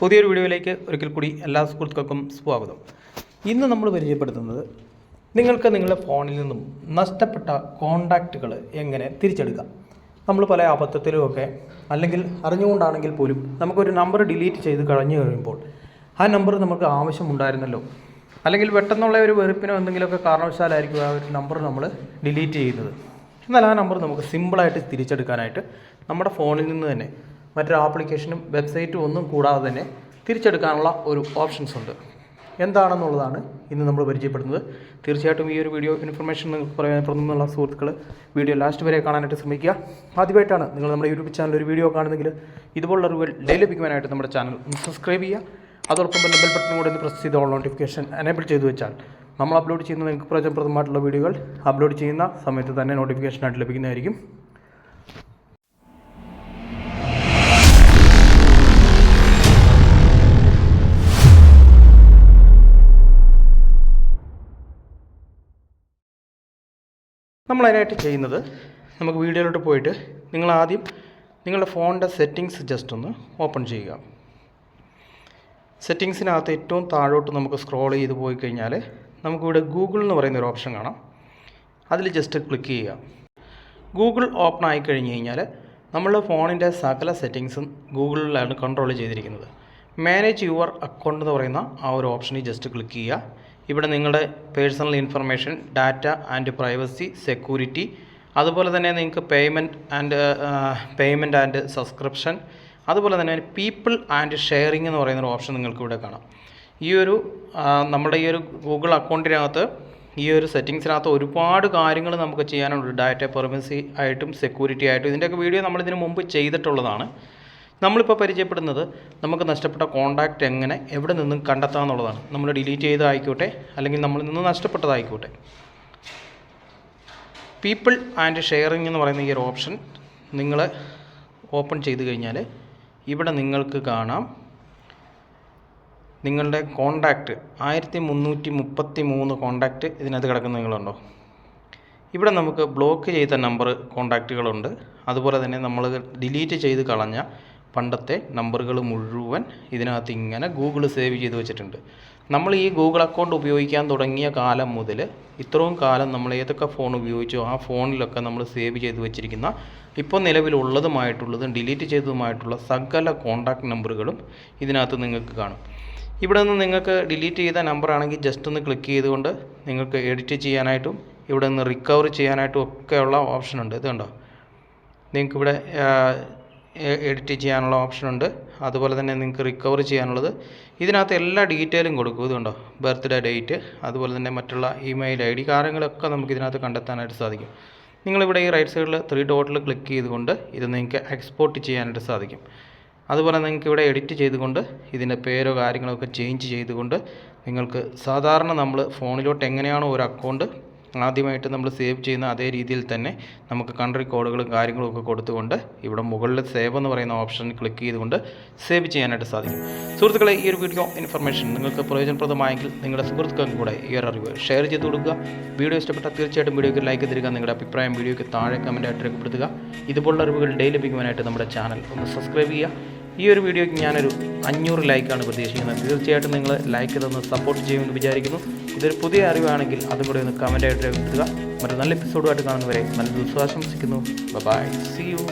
പുതിയൊരു വീഡിയോയിലേക്ക് ഒരിക്കൽ കൂടി എല്ലാ സുഹൃത്തുക്കൾക്കും സ്വാഗതം. ഇന്ന് നമ്മൾ പരിചയപ്പെടുത്തുന്നത് നിങ്ങൾക്ക് നിങ്ങളുടെ ഫോണിൽ നിന്നും നഷ്ടപ്പെട്ട കോണ്ടാക്റ്റുകൾ എങ്ങനെ തിരിച്ചെടുക്കാം? നമ്മൾ പല അബദ്ധത്തിലുമൊക്കെ അല്ലെങ്കിൽ അറിഞ്ഞുകൊണ്ടാണെങ്കിൽ പോലും നമുക്കൊരു നമ്പർ ഡിലീറ്റ് ചെയ്ത് കഴിഞ്ഞു കഴിയുമ്പോൾ ആ നമ്പർ നമുക്ക് ആവശ്യമുണ്ടായിരുന്നല്ലോ. അല്ലെങ്കിൽ പെട്ടെന്നുള്ള ഒരു വെറുപ്പിനോ എന്തെങ്കിലുമൊക്കെ കാരണവശാലായിരിക്കും ആ ഒരു നമ്പർ നമ്മൾ ഡിലീറ്റ് ചെയ്യുന്നത്. എന്നാൽ ആ നമ്പർ നമുക്ക് സിമ്പിളായിട്ട് തിരിച്ചെടുക്കാനായിട്ട് നമ്മുടെ ഫോണിൽ നിന്ന് തന്നെ മറ്റൊരു ആപ്ലിക്കേഷനും വെബ്സൈറ്റും ഒന്നും കൂടാതെ തന്നെ തിരിച്ചെടുക്കാനുള്ള ഒരു ഓപ്ഷൻസ് ഉണ്ട്. എന്താണെന്നുള്ളതാണ് ഇന്ന് നമ്മൾ പരിചയപ്പെടുന്നത്. തീർച്ചയായിട്ടും ഈ ഒരു വീഡിയോ ഇൻഫർമേഷൻ നിങ്ങൾക്ക് പറയാനുള്ള സുഹൃത്തുക്കൾ വീഡിയോ ലാസ്റ്റ് വരെ കാണാനായിട്ട് ശ്രമിക്കുക. ആദ്യമായിട്ടാണ് നിങ്ങൾ നമ്മുടെ യൂട്യൂബ് ചാനൽ ഒരു വീഡിയോ കാണുന്നെങ്കിൽ ഇതുപോലുള്ള അറിവുകൾ ഡെയിലി ലഭിക്കുവാനായിട്ട് നമ്മുടെ ചാനൽ സബ്സ്ക്രൈബ് ചെയ്യുക. അതോടൊപ്പം തന്നെ ബെൽ ബട്ടൺ കൂടെ ഒന്ന് പ്രസ് ചെയ്ത് ഓൾ നോട്ടിഫിക്കേഷൻ എനേബിൾ ചെയ്തു വെച്ചാൽ നമ്മൾ അപ്ലോഡ് ചെയ്യുന്ന നിങ്ങൾക്ക് പ്രയോജനപ്രദമായിട്ടുള്ള വീഡിയോകൾ അപ്ലോഡ് ചെയ്യുന്ന സമയത്ത് തന്നെ നോട്ടിഫിക്കേഷനായിട്ട് ലഭിക്കുന്നതായിരിക്കും. നമ്മൾ അതിനായിട്ട് ചെയ്യുന്നത് നമുക്ക് വീഡിയോയിലോട്ട് പോയിട്ട് നിങ്ങൾ ആദ്യം നിങ്ങളുടെ ഫോണിന്റെ സെറ്റിങ്സ് ജസ്റ്റ് ഒന്ന് ഓപ്പൺ ചെയ്യുക. സെറ്റിങ്സിനകത്ത് ഏറ്റവും താഴോട്ട് നമുക്ക് സ്ക്രോൾ ചെയ്ത് പോയി കഴിഞ്ഞാൽ നമുക്കിവിടെ ഗൂഗിൾ എന്ന് പറയുന്ന ഒരു ഓപ്ഷൻ കാണാം. അതിൽ ജസ്റ്റ് ക്ലിക്ക് ചെയ്യുക. ഗൂഗിൾ ഓപ്പൺ ആയി കഴിഞ്ഞ് കഴിഞ്ഞാൽ നമ്മളുടെ ഫോണിന്റെ സകല സെറ്റിങ്സും ഗൂഗിളിലാണ് കൺട്രോൾ ചെയ്തിരിക്കുന്നത്. മാനേജ് യുവർ അക്കൗണ്ട് എന്ന് പറയുന്ന ആ ഒരു ഓപ്ഷനിൽ ജസ്റ്റ് ക്ലിക്ക് ചെയ്യുക. ഇവിടെ നിങ്ങളുടെ personal information data and privacy security അതുപോലെ തന്നെ നിങ്ങൾക്ക് payment and payment and subscription അതുപോലെ തന്നെ പീപ്പിൾ ആൻഡ് ഷെയറിംഗ് എന്ന് പറയുന്ന ഒരു ഓപ്ഷൻ നിങ്ങൾക്ക് ഇവിടെ കാണാം. ഈ ഒരു നമ്മുടെ ഈ ഒരു ഗൂഗിൾ അക്കൗണ്ടിനകത്ത് ഈ ഒരു സെറ്റിങ്സിനകത്ത് ഒരുപാട് കാര്യങ്ങൾ നമുക്ക് ചെയ്യാനുണ്ട്. ഡാറ്റ പെർമിസി ആയിട്ടും സെക്യൂരിറ്റി ആയിട്ടും ഇതിന്റെയൊക്കെ വീഡിയോ നമ്മൾ ഇതിനു മുമ്പ് ചെയ്തിട്ടുള്ളതാണ്. നമ്മളിപ്പോൾ പരിചയപ്പെടുന്നത് നമുക്ക് നഷ്ടപ്പെട്ട കോണ്ടാക്റ്റ് എങ്ങനെ എവിടെ നിന്നും കണ്ടെത്താം എന്നുള്ളതാണ്. നമ്മൾ ഡിലീറ്റ് ചെയ്തതായിക്കോട്ടെ അല്ലെങ്കിൽ നമ്മളിൽ നിന്ന് നഷ്ടപ്പെട്ടതായിക്കോട്ടെ. പീപ്പിൾ ആൻഡ് ഷെയറിംഗ് എന്ന് പറയുന്ന ഈ ഒരു ഓപ്ഷൻ നിങ്ങൾ ഓപ്പൺ ചെയ്ത് കഴിഞ്ഞാൽ ഇവിടെ നിങ്ങൾക്ക് കാണാം. നിങ്ങളുടെ കോണ്ടാക്റ്റ് ആയിരത്തി മുന്നൂറ്റി മുപ്പത്തി മൂന്ന് കോണ്ടാക്റ്റ് ഇതിനകത്ത് കിടക്കുന്ന നിങ്ങളുണ്ടോ? ഇവിടെ നമുക്ക് ബ്ലോക്ക് ചെയ്ത നമ്പർ കോണ്ടാക്റ്റുകളുണ്ട് അതുപോലെ തന്നെ നമ്മൾ ഡിലീറ്റ് ചെയ്ത് കളഞ്ഞ പണ്ടത്തെ നമ്പറുകൾ മുഴുവൻ ഇതിനകത്ത് ഇങ്ങനെ ഗൂഗിൾ സേവ് ചെയ്ത് വെച്ചിട്ടുണ്ട്. നമ്മൾ ഈ ഗൂഗിൾ അക്കൗണ്ട് ഉപയോഗിക്കാൻ തുടങ്ങിയ കാലം മുതൽ ഇത്രയും കാലം നമ്മൾ ഏതൊക്കെ ഫോൺ ഉപയോഗിച്ചോ ആ ഫോണിലൊക്കെ നമ്മൾ സേവ് ചെയ്ത് വെച്ചിരിക്കുന്ന ഇപ്പോൾ നിലവിലുള്ളതുമായിട്ടുള്ളതും ഡിലീറ്റ് ചെയ്തതുമായിട്ടുള്ള സകല കോണ്ടാക്ട് നമ്പറുകളും ഇതിനകത്ത് നിങ്ങൾക്ക് കാണും. ഇവിടെ നിന്ന് നിങ്ങൾക്ക് ഡിലീറ്റ് ചെയ്ത നമ്പർ ആണെങ്കിൽ ജസ്റ്റ് ഒന്ന് ക്ലിക്ക് ചെയ്തുകൊണ്ട് നിങ്ങൾക്ക് എഡിറ്റ് ചെയ്യാനായിട്ടും ഇവിടെ നിന്ന് റിക്കവർ ചെയ്യാനായിട്ടും ഒക്കെയുള്ള ഓപ്ഷൻ ഉണ്ട്. ഇത് കണ്ടോ? നിങ്ങൾക്ക് ഇവിടെ എഡിറ്റ് ചെയ്യാനുള്ള ഓപ്ഷൻ ഉണ്ട്. അതുപോലെ തന്നെ നിങ്ങൾക്ക് റിക്കവർ ചെയ്യാനുള്ളത്. ഇതിനകത്ത് എല്ലാ ഡീറ്റെയിലും കൊടുക്കും. ഇതുണ്ടോ ബർത്ത്ഡേ ഡേറ്റ് അതുപോലെ തന്നെ മറ്റുള്ള ഇമെയിൽ ഐ ഡി കാര്യങ്ങളൊക്കെ നമുക്ക് ഇതിനകത്ത് കണ്ടെത്താനായിട്ട് സാധിക്കും. നിങ്ങളിവിടെ ഈ റൈറ്റ് സൈഡിൽ ത്രീ ഡോട്ടിൽ ക്ലിക്ക് ചെയ്തുകൊണ്ട് ഇത് നിങ്ങൾക്ക് എക്സ്പോർട്ട് ചെയ്യാനായിട്ട് സാധിക്കും. അതുപോലെ നിങ്ങൾക്ക് ഇവിടെ എഡിറ്റ് ചെയ്തുകൊണ്ട് ഇതിന്റെ പേരോ കാര്യങ്ങളൊക്കെ ചേഞ്ച് ചെയ്തുകൊണ്ട് നിങ്ങൾക്ക് സാധാരണ നമ്മൾ ഫോണിലോട്ട് എങ്ങനെയാണോ ഒരു അക്കൗണ്ട് ആദ്യമായിട്ട് നമ്മൾ സേവ് ചെയ്യുന്ന അതേ രീതിയിൽ തന്നെ നമുക്ക് കൺട്രി കോഡുകളും കാര്യങ്ങളും ഒക്കെ കൊടുത്തുകൊണ്ട് ഇവിടെ മുകളിൽ സേവ് എന്ന് പറയുന്ന ഓപ്ഷൻ ക്ലിക്ക് ചെയ്തുകൊണ്ട് സേവ് ചെയ്യാനായിട്ട് സാധിക്കും. സുഹൃത്തുക്കളെ ഈ ഒരു വീഡിയോ ഇൻഫർമേഷൻ നിങ്ങൾക്ക് പ്രയോജനപ്രദമായെങ്കിൽ നിങ്ങളുടെ സുഹൃത്തുക്കൾക്കും കൂടെ ഈ ഒരു അറിവ് ഷെയർ ചെയ്ത് കൊടുക്കുക. വീഡിയോ ഇഷ്ടപ്പെട്ടാൽ തീർച്ചയായിട്ടും വീഡിയോയ്ക്ക് ലൈക്ക് തരിക നിങ്ങളുടെ അഭിപ്രായം വീഡിയോയ്ക്ക് താഴെ കമന്റായിട്ട് രേഖപ്പെടുത്തുക. ഇതുപോലുള്ള അറിവുകൾ ഡെയിലി ലഭിക്കുവാനായിട്ട് നമ്മുടെ ചാനൽ ഒന്ന് സബ്സ്ക്രൈബ് ചെയ്യുക. ഈ ഒരു വീഡിയോയ്ക്ക് ഞാനൊരു അഞ്ഞൂറ് ലൈക്കാണ് പ്രതീക്ഷിക്കുന്നത്. തീർച്ചയായിട്ടും നിങ്ങൾ ലൈക്ക് തന്ന് സപ്പോർട്ട് ചെയ്യുമെന്ന് വിചാരിക്കുന്നു. ഇതൊരു പുതിയ അറിവാണെങ്കിൽ അതും കൂടെ ഒന്ന് കമന്റായിട്ട് രേഖപ്പെടുത്തുക. മറ്റൊരു നല്ല എപ്പിസോഡുമായിട്ട് കാണുന്നവരെ നല്ല ദിവസം ആശംസിക്കുന്നു. By C U